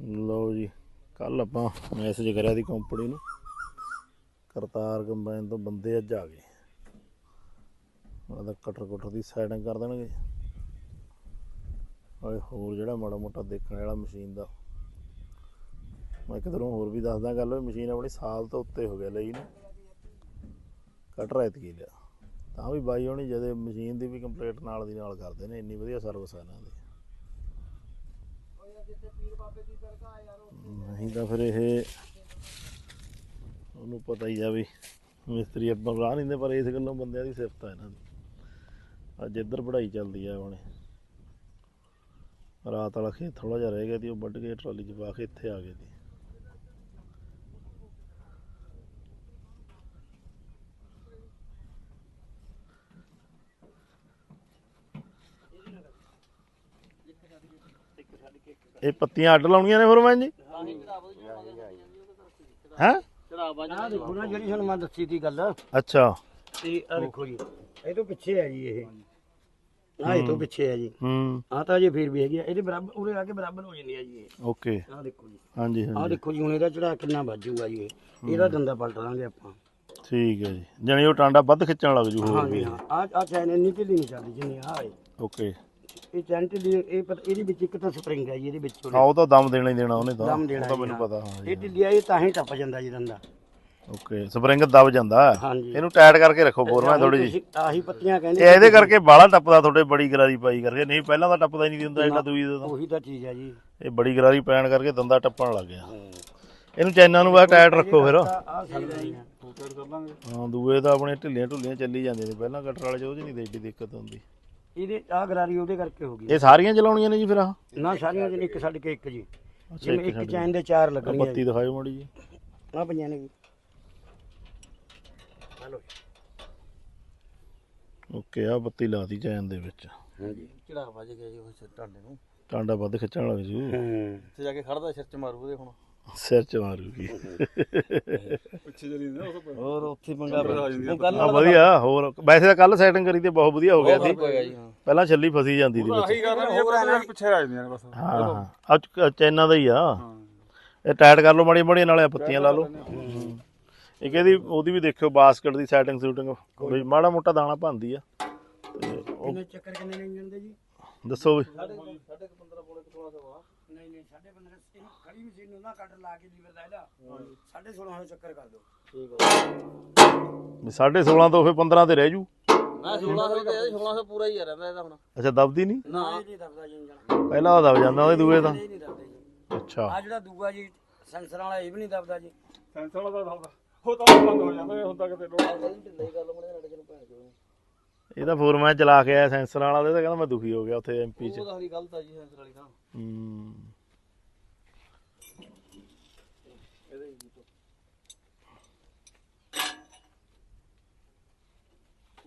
ਲਓ ਜੀ ਕੱਲ ਆਪਾਂ ਮੈਸੇਜ ਕਰਿਆ ਦੀ ਕੰਪਨੀ ਨੂੰ, ਕਰਤਾਰ ਕੰਬਾਈਨ ਤੋਂ ਬੰਦੇ ਅੱਜ ਆ ਗਏ। ਉਹਦਾ ਕਟਰ ਕੁਟਰ ਦੀ ਸਾਈਡਿੰਗ ਕਰ ਦੇਣਗੇ। ਓਏ, ਹੋਰ ਜਿਹੜਾ ਮਾੜਾ ਮੋਟਾ ਦੇਖਣ ਵਾਲਾ ਮਸ਼ੀਨ ਦਾ। ਮੈਂ ਕਿਧਰੋਂ ਹੋਰ ਵੀ ਦੱਸਦਾ ਗੱਲ ਉਹ ਮਸ਼ੀਨ ਆਪਣੀ ਸਾਲ ਤੋਂ ਉੱਤੇ ਹੋ ਗਿਆ ਲਈ ਨੂੰ। ਕਟਰ ਐਤਕੀ ਲਿਆ। ਤਾਂ ਵੀ ਬਾਈ ਹੋਣੀ ਜਦੇ ਮਸ਼ੀਨ ਦੀ ਵੀ ਕੰਪਲੀਟ ਨਾਲ ਦੀ ਨਾਲ ਕਰਦੇ ਨੇ, ਇੰਨੀ ਵਧੀਆ ਸਰਵਿਸ ਆ ਇਹਨਾਂ ਦੀ। ਨਹੀਂ ਤਾਂ ਫਿਰ ਇਹ ਉਹਨੂੰ ਪਤਾ ਹੀ ਆ ਵੀ ਮਿਸਤਰੀ ਆਪਾਂ ਰਾਹ ਨਹੀਂ ਦਿੰਦੇ, ਪਰ ਇਸ ਗੱਲੋਂ ਬੰਦਿਆਂ ਦੀ ਸਿਫਤ ਆ ਇਹਨਾਂ ਦੀ। ਅੱਜ ਇੱਧਰ ਪੜਾਈ ਚੱਲਦੀ ਆ ਹੁਣੇ। ਰਾਤ ਵਾਲਾ ਖੇਤ ਥੋੜਾ ਜਿਹਾ ਰਹਿ ਗਿਆ ਸੀ, ਉਹ ਵੱਢ ਕੇ ਟਰਾਲੀ 'ਚ ਪਾ ਕੇ ਇੱਥੇ ਆ ਗਏ ਸੀ। ਇਹ ਪੱਤੀਆਂ ਅੱਡ ਲਾਉਣੀਆਂ ਨੇ ਫਿਰ ਮੈਂ ਜੀ? ਹੈ? ਦੇਖੋ ਨਾ ਜਿਹੜੀ ਤੁਹਾਨੂੰ ਮੈਂ ਦੱਸੀ ਤੀ ਗੱਲ। ਅੱਛਾ। ਤੇ ਆ ਦੇਖੋ ਜੀ ਇਹ ਤੋਂ ਪਿੱਛੇ ਹੈ ਜੀ ਇਹ। ਆ ਇਹ ਤੋਂ ਪਿੱਛੇ ਹੈ ਜੀ। ਹੂੰ। ਆ ਤਾਂ ਜੇ ਫੇਰ ਵੀ ਹੈਗੀ ਆ। ਇਹਦੇ ਬਰਾਬਰ ਉਰੇ ਆ ਕੇ ਬਰਾਬਰ ਹੋ ਜਾਂਦੀ ਆ ਜੀ ਇਹ। ਓਕੇ। ਆ ਦੇਖੋ ਜੀ। ਹਾਂਜੀ ਆ ਹਾਂਜੀ। ਦੇਖੋ ਜੀ ਹੁਣ ਇਹਦਾ ਚੜਾ ਕਿੰਨਾ ਵੱਜੂਗਾ ਜੀ ਇਹ। ਇਹਦਾ ਦੰਦਾ ਪਲਟ ਲਾਂਗੇ ਆਪਾਂ। ਠੀਕ ਹੈ ਜੀ। ਜਾਣੀ ਉਹ ਟਾਂਡਾ ਵੱਧ ਖਿੱਚਣ ਲੱਗ ਜੂ ਹੋਰ ਹਾਂ ਜੀ ਵੀ। ਹਾਂ। ਆ ਆ ਚੈਨ ਇੰਨੀ ਢਿੱਲੀ ਨਹੀਂ ਚੱਲਦੀ ਜਿੰਨੀ ਆ ਹੈ। ਓਕੇ। ਇਹ ਚੈਨ ਢਿੱਲੀ ਇਹ ਪਰ ਇਹਦੇ ਵਿੱਚ ਇੱਕ ਤਾਂ ਸਪਰਿੰਗ ਹੈ ਜੀ ਇਹਦੇ ਵਿੱਚ ਹਾਂ ਉਹ ਤਾਂ ਦਮ ਦੇਣਾ ਹੀ ਦੇਣਾ ਉਹਨੇ ਤਾਂ। ਦਮ ਉਹ ਦੇਣਾ ਤਾਂ ਮੈਨੂੰ। ਪਤਾ ਹਾਂ ਇਹ ਢਿੱਲੀ ਆ ਇਹ ਤਾਂ ਹੀ ਟੱਪ ਜਾਂਦਾ ਜੀ ਦੰਦਾ। ਓਕੇ ਸਪਰਿੰਗ ਦਬ ਜਾਂਦਾ। ਹਾਂਜੀ। ਇਹਨੂੰ ਟਾਈਟ ਕਰਕੇ ਰੱਖੋ ਫੋਰਮਾ ਥੋੜੀ ਜੀ ਤੁਸੀਂ ਆਹੀ ਪੱਤੀਆਂ ਇਹ ਕਹਿੰਦੇ ਇਹਦੇ ਕਰਕੇ ਬਾਹਲਾ ਟੱਪਦਾ ਤੁਹਾਡੇ ਬੜੀ ਗਰਾਰੀ ਪਾਈ ਕਰਕੇ। ਨਹੀਂ ਪਹਿਲਾਂ ਤਾਂ ਟੱਪਦਾ ਹੀ ਨਹੀਂ ਹੁੰਦਾ ਇਹਨਾਂ ਦੂਈ ਦਾ ਤਾਂ ਉਹੀ ਤਾਂ ਚੀਜ਼ ਹੈ ਜੀ। ਇਹ ਬੜੀ ਗਰਾਰੀ ਪੈਣ ਕਰਕੇ ਦੰਦਾ ਟੱਪਣ ਲੱਗ ਗਿਆ। ਇਹਨੂੰ ਚੈਨਾਂ ਨੂੰ ਬਸ ਟਾਈਟ ਰੱਖੋ ਫਿਰ। ਆ। ਜੀ ਹਾਂ ਦੂਏ ਤਾਂ ਆਪਣੇ ਢਿੱਲੀਆਂ ਢੁੱਲੀਆਂ ਚੱਲੀ ਜਾਂਦੀਆਂ ਨੇ। ਪਹਿਲਾਂ ਕਟਰ ਵਾਲੇ ਚ ਉਹ 'ਚ ਨਹੀਂ ਤੇ ਏਡੀ ਦਿੱਕਤ ਹੁੰਦੀ। ਇਹਦੇ ਆ ਗਰਾਰੀ ਉਹਦੇ ਕਰਕੇ ਹੋ ਗਈ। ਇਹ ਸਾਰੀਆਂ ਚਲਾਉਣੀਆਂ ਨੇ ਜੀ ਫਿਰ ਆਹ? ਨਾ ਸਾਰੀਆਂ ਜਿਹਨੇ ਇੱਕ ਛੱਡ ਕੇ ਇੱਕ ਜੀ। ਜਿਵੇਂ ਇੱਕ ਚੈਨ ਦੇ ਚਾਰ ਲੱਗਣੀਆਂ ਬੱਤੀ ਦਿਖਾਇਓ ਮੜੀ ਜੀ। ਆ ਪਈਆਂ ਨੇ ਜੀ। ਹਲੋ ਓਕੇ ਆ ਬੱਤੀ ਲਾਤੀ ਚੈਨ ਦੇ ਵਿੱਚ। ਹਾਂਜੀ। ਚੜਾ ਵੱਜ ਗਿਆ ਜੀ ਉਹ ਸਿਰ ਢਾਂਡੇ ਨੂੰ। ਟਾਂਡਾ ਵੱਧ ਖਿੱਚਣ ਲੱਗ ਜੂ ਹੂੰ। ਉੱਥੇ ਜਾ ਕੇ ਖੜਦਾ ਸਿਰ ਚ ਮਾਰੂ ਉਹਦੇ ਹੁਣ। ਸਿਰ ਚ ਮਾਰੂਗੀ। ਪਿੱਛੇ ਜਲੀ ਨਾ ਉਹ ਹੋਰ ਉੱਥੇ ਪੰਗਾ ਉਹ ਕੱਲ ਆ ਵਧੀਆ ਹੋਰ ਵੈਸੇ ਤਾਂ ਕੱਲ ਸੈਟਿੰਗ ਕਰੀ ਤੇ ਬਹੁਤ ਵਧੀਆ ਹੋ ਗਿਆ ਸੀ। ਪਹਿਲਾਂ ਛੱਲੀ ਫਸੀ ਜਾਂਦੀ ਸੀ ਵਿੱਚ। ਆਹੀ ਗੱਲ ਹੈ ਹੋਰ ਆ ਪਿੱਛੇ ਆ ਜਾਂਦੀਆਂ ਨੇ ਬਸ। ਹਾਂ ਹਾਂ। ਆ ਚ- ਚੈਨਾਂ ਦਾ ਹੀ ਆ। ਇਹ ਟਾਈਟ ਕਰ ਲਓ ਮਾੜੀ ਮਾੜੀ ਨਾਲੇ ਆਹ ਪੱਤੀਆਂ ਲਾ ਲਓ। ਇੱਕ ਇਹਦੀ ਉਹਦੀ ਵੀ ਦੇਖਿਓ ਬਾਸਕਟ ਦੀ ਸੈਟਿੰਗ ਸੂਟਿੰਗ। ਕੋਈ ਮਾੜਾ ਮੋਟਾ ਦਾਣਾ ਭੰਦੀ ਆ। ਤੇ ਉਹ ਚੱਕਰ ਕਿੰਨੇ ਨੇ ਇੰਜਨ ਦੇ ਜੀ? ਦੱਸੋ ਵੀ। ਨਹੀਂ ਨਹੀਂ 15 ਇਹ ਖੜੀ ਮਸ਼ੀਨ ਨੂੰ ਨਾ ਕੱਟ ਲਾ ਕੇ ਲੀਵਰ ਦਾ ਇਹਦਾ। 16.5 ਚੱਕਰ ਕਰ ਦਿਓ। ਵੀ 16.5 ਤੋਂ ਫਿਰ 15 ਤੇ ਰਹਿ ਜੂ। ਨਾ 1600 ਤੇ 1600 ਪੂਰਾ ਹੀ ਆ ਰਹਿੰਦਾ ਇਹਦਾ ਹੁਣ। ਅੱਛਾ ਦਬਦੀ ਨਹੀਂ? ਨਾ। ਇਹ ਨਹੀਂ ਦਬਦਾ ਜੀ ਪਹਿਲਾਂ ਉਹ ਦਬ ਜਾਂਦਾ ਉਹਦੇ ਦੂਏ ਤਾਂ। ਨਹੀਂ ਦਬਦਾ ਅੱਛਾ। ਆ ਜਿਹੜਾ ਦੂਆ ਜੀ ਸੈਂਸਰ ਵਾਲਾ ਇਹ ਵੀ ਨਹੀਂ ਦਬਦਾ ਜੀ। ਸੈਂਸਰ ਵਾਲਾ ਦਾ ਉਹ ਤਾਂ ਬੰਦ ਹੋ ਜਾਂਦਾ ਹੁੰਦਾ ਕਿਤੇ ਲੋੜ ਢਿੱਲੇ ਗੱਲ ਬਣੇ ਨੜ ਜਨ ਭੈਣ ਚੋ ਇਹਦਾ ਫੋਰਮੈਨ ਚਲਾ ਕੇ ਆਇਆ ਸੈਂਸਰ ਵਾਲਾ ਤੇ ਕਹਿੰਦਾ ਮੈਂ ਦੁਖੀ ਹੋ ਗਿਆ ਉੱਥੇ ਐਮਪੀ ਚ। ਉਹ ਤਾਂ ਹਰੀ ਗਲਤ ਆ ਜੀ ਸੈਂਸਰ ਵਾਲੀ ਤਾਂ। ਹੂੰ।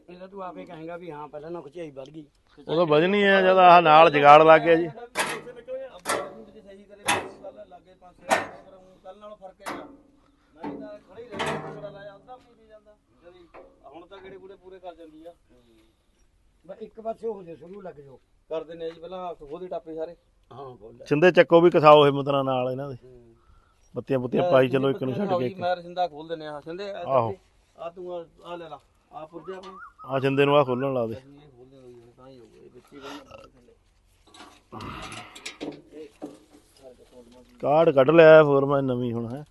ਇਹਦਾ ਤੂੰ ਆਪੇ ਕਹੇਗਾ ਵੀ ਹਾਂ ਪਹਿਲਾਂ ਨਾ ਖਿਚਾਈ ਵੱਧ ਗਈ। ਉਹ ਤਾਂ ਵਜਣੀ ਹੈ ਜਦ ਆਹ ਨਾਲ ਜਗਾੜ ਲੱਗ ਗਿਆ ਜੀ। ਸਹੀ ਕਰੇ ਕੱਲ ਲੱਗੇ ਪਾਸੇ ਪਰ ਕੱਲ ਨਾਲੋਂ ਫ਼ਰਕ ਹੈ ਮੈਂ ਤਾਂ ਖੜੀ ਰਹੀ ਥੋੜਾ ਲਾਇਆ ਅੱਧਾ ਵੀ ਨਹੀਂ ਜਾਂਦਾ ਜਦੀ। ਹੁਣ ਤਾਂ ਕਿਹੜੇ ਕੂੜੇ ਪੂਰੇ ਕਰ ਜਾਂਦੀ ਆ। ਬਸ ਇੱਕ ਪਾਸੇ ਹੋ ਜਾ ਸ਼ੁਰੂ ਲੱਗ ਜਾਓ। ਕਰ ਦਿੰਦੇ ਆ ਜੀ ਪਹਿਲਾਂ ਉਹਦੇ ਟਾਪੇ ਸਾਰੇ। ਹਾਂ। ਬੋਲ ਸਿੰਦੇ ਚੱਕੋ ਵੀ ਕਸਾਓ ਹਿੰਮਤ ਨਾਲ ਨਾਲ ਇਹਨਾਂ ਦੇ। ਬੱਤੀਆਂ ਬੁੱਤੀਆਂ ਪਾਈ ਚਲੋ ਇੱਕ ਨੂੰ ਛੱਡ ਕੇ ਇੱਕ। ਮੈਂ ਸਿੰਦਾ ਖੋਲ ਦਿੰਨੇ ਆ। ਸਿੰਦੇ ਆਹੋ। ਆ ਤੂੰ ਆ- ਆ ਲੈ ਲਾ। ਆ ਪੁਰਜਾ ਆਪਣੇ। ਆ ਸਿੰਦੇ ਨੂੰ ਆ ਖੋਲਣ ਲਾ ਦੇ। ਇਹ ਖੋਲ ਦੇ ਹੋਈ ਤਾਂ ਹੀ ਹੋਊਗਾ ਇਹ ਵਿੱਚ ਹੀ ਬੰਦ ਥੱਲੇ। ਕਾਰਡ ਕੱਢ ਲਿਆ ਫੋਰਮੈਨ ਨਵੀਂ ਹੁਣ ਹੈ।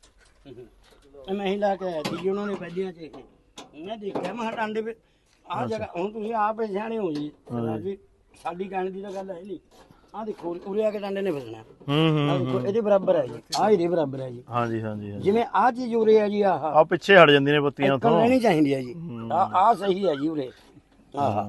ਇਹ ਮੈਂ ਹੀ ਲਾ ਕੇ ਆਇਆ ਸੀ ਜੀ ਉਹਨਾਂ ਨੇ ਪਹਿਲੀਆਂ ਚ ਇਹ। ਮੈਂ ਦੇਖਿਆ ਮੈਂ ਟਾਂਡੇ ਵੀ ਆਹ ਜਗ੍ਹਾ ਹੁਣ ਤੁਸੀਂ ਆਪ ਹੀ ਸਿਆਣੇ ਹੋ ਜੀ। ਸਰਦਾਰ ਜੀ। ਸਾਡੀ ਕਹਿਣ ਦੀ ਤਾਂ ਗੱਲ ਹੈ ਨਹੀਂ। ਆਹ ਦੇਖੋ ਉਰੇ ਆ ਕੇ ਟਾਂਡੇ ਨੇ ਫਸਣਾ ਹੂੰ ਆਹ ਹੂੰ। ਦੇਖੋ ਇਹਦੇ ਬਰਾਬਰ ਹੈ ਜੀ। ਆਹ ਇਹਦੇ ਬਰਾਬਰ ਹੈ ਜੀ। ਹਾਂਜੀ ਹਾਂਜੀ ਹਾਂਜੀ। ਜਿਵੇਂ ਆਹ ਚੀਜ਼ ਉਰੇ ਹੈ ਜੀ ਆਹ। ਆ ਪਿੱਛੇ ਹਟ ਜਾਂਦੀਆਂ ਨੇ ਬੱਤੀਆਂ ਤੋਂ ਰਹਿਣੀ ਚਾਹੀਦੀ ਹੈ ਜੀ। ਆ ਆ ਸਹੀ ਹੈ ਜੀ ਉਰੇ। ਆਹ।